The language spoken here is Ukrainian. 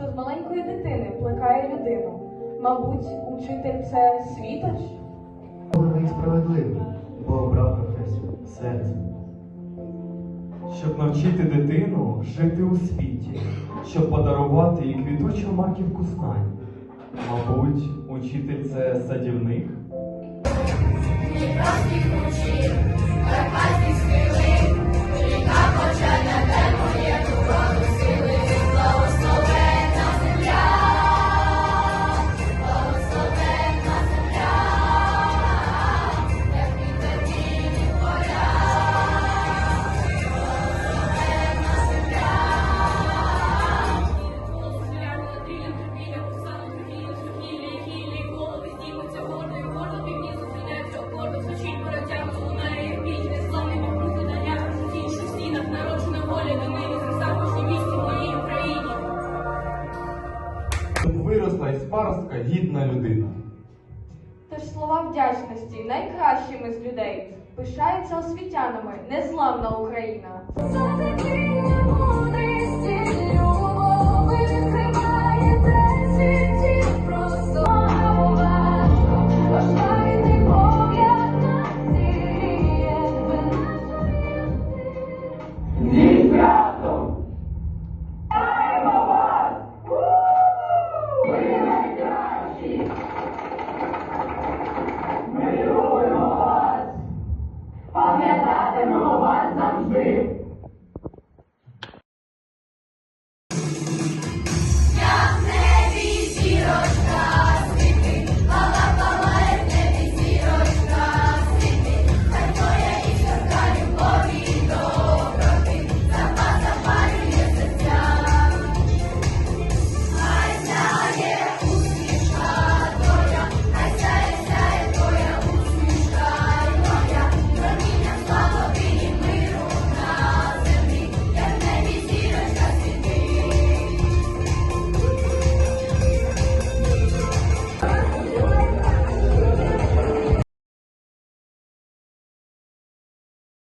хто з маленької дитини плекає людину. Мабуть, учитель це світоч? І справедливий, бо обрав професію серце. Щоб навчити дитину жити у світі, щоб подарувати їй квітучу маківку знань. Мабуть, учитель це садівник. Паростка гідна людина. Тож слова вдячності найкращими з людей. Пишається освітянами незламна Україна.